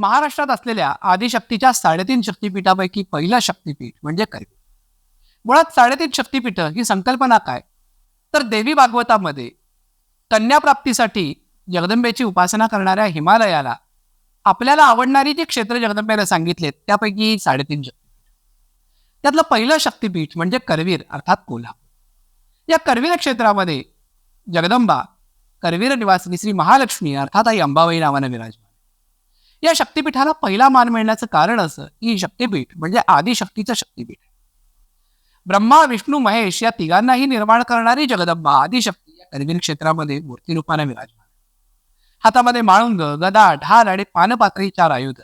महाराष्ट्रात असलेल्या आदिशक्तीच्या साडेतीन शक्तिपीठापैकी पहिलं शक्तिपीठ म्हणजे करवीर मुळात साडेतीन शक्तिपीठ ही संकल्पना काय? तर देवी भागवतामध्ये कन्याप्राप्तीसाठी जगदंबेची उपासना करणाऱ्या हिमालयाला आपल्याला आवडणारी जी क्षेत्र जगदंबेला सांगितलेत त्यापैकी साडेतीन शक्तिपीठ. त्यातलं पहिलं शक्तिपीठ म्हणजे करवीर अर्थात कोल्हापूर या करवीर क्षेत्रामध्ये जगदंबा करवीर निवासिनी श्री महालक्ष्मी अर्थात आई अंबाबाई नावानं विराज या शक्तिपीठाला पहिला मान मिळण्याचं कारण असं. की शक्तीपीठ शक्तिपीठ म्हणजे आदिशक्तीचं शक्तिपीठ. ब्रह्मा विष्णू महेश या तिघांनाही निर्माण करणारी जगदंबा आदिशक्ती या करवीर क्षेत्रामध्ये मूर्तीरूपाने विराजमान. हातामध्ये माळुंग गदा ढाल आणि पानपात्री चार आयुध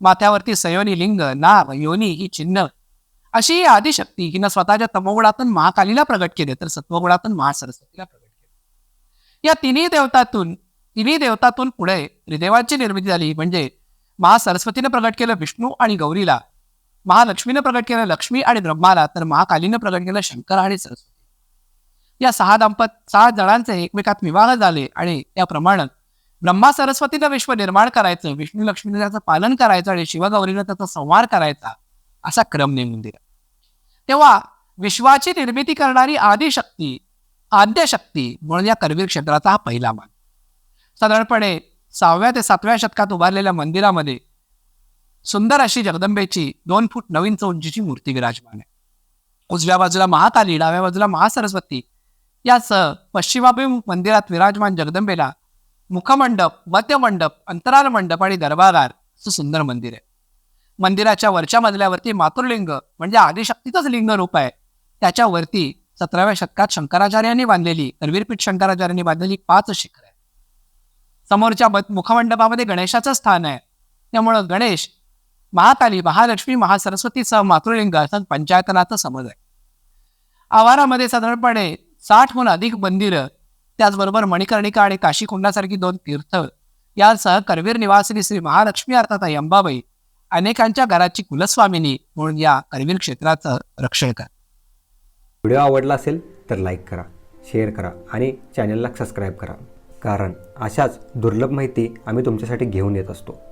माथ्यावरती सयोनी लिंग नाग योनी ही चिन्ह. अशी ही आदिशक्ती हिनं स्वतःच्या तमोगुणातून महाकालीला प्रगट केले तर सत्वगुणातून महासरस्वतीला प्रगट केले. या तिन्ही देवतातून तिन्ही देवतातून पुढे त्रिदेवांची निर्मिती झाली. म्हणजे महासरस्वतीनं प्रगट केलं विष्णू आणि गौरीला. महालक्ष्मीनं प्रगट केलं लक्ष्मी आणि ब्रह्माला. तर महाकालीनं प्रगट केलं शंकर आणि सरस्वती. या सहा दाम्पत सहा जणांचे एकमेकात विवाह झाले आणि त्याप्रमाणे ब्रह्मा सरस्वतीनं विश्व निर्माण करायचं विष्णू लक्ष्मीनं त्याचं पालन करायचं आणि शिवगौरीनं त्याचा संहार करायचा असा क्रम नेमून दिला. तेव्हा विश्वाची निर्मिती करणारी आदिशक्ती आद्यशक्ती म्हणून या करवीर क्षेत्राचा हा पहिला मान साधारणपणे सहाव्या ते सातव्या शतकात उभारलेल्या मंदिरामध्ये सुंदर अशी जगदंबेची दोन फूट नवीन उंचीची मूर्ती विराजमान आहे. उजव्या बाजूला महाकाली डाव्या बाजूला महासरस्वती यासह पश्चिमाभिमुख मंदिरात विराजमान जगदंबेला मुखमंडप मध्यमंडप अंतराल मंडप आणि दरबारार असं सुंदर मंदिर आहे. मंदिराच्या वरच्या मजल्यावरती मातृलिंग म्हणजे आदिशक्तीचंच लिंग रूप आहे. त्याच्यावरती सतराव्या शतकात शंकराचार्यांनी बांधलेली रवीरपीठ शंकराचार्यांनी बांधलेली पाच शिखर. समोरच्या मुखमंडपामध्ये गणेशाचं स्थान आहे. त्यामुळं गणेश महाकाली महालक्ष्मी महासरस्वतीचं मातृलिंग अर्थात पंचायतनाचा समज आहे. आवारामध्ये साधारणपणे साठहून अधिक मंदिरं त्याचबरोबर मणिकर्णिका आणि काशीकुंडासारखी दोन तीर्थ यासह करवीर निवासिनी श्री महालक्ष्मी अर्थात अंबाबाई अनेकांच्या घराची कुलस्वामिनी म्हणून या करवीर क्षेत्राचं रक्षण करा. व्हिडिओ आवडला असेल तर लाईक करा शेअर करा आणि चॅनलला सबस्क्राईब करा. कारण अशाच दुर्लभ माहिती आम्ही तुमच्यासाठी घेऊन येत असतो.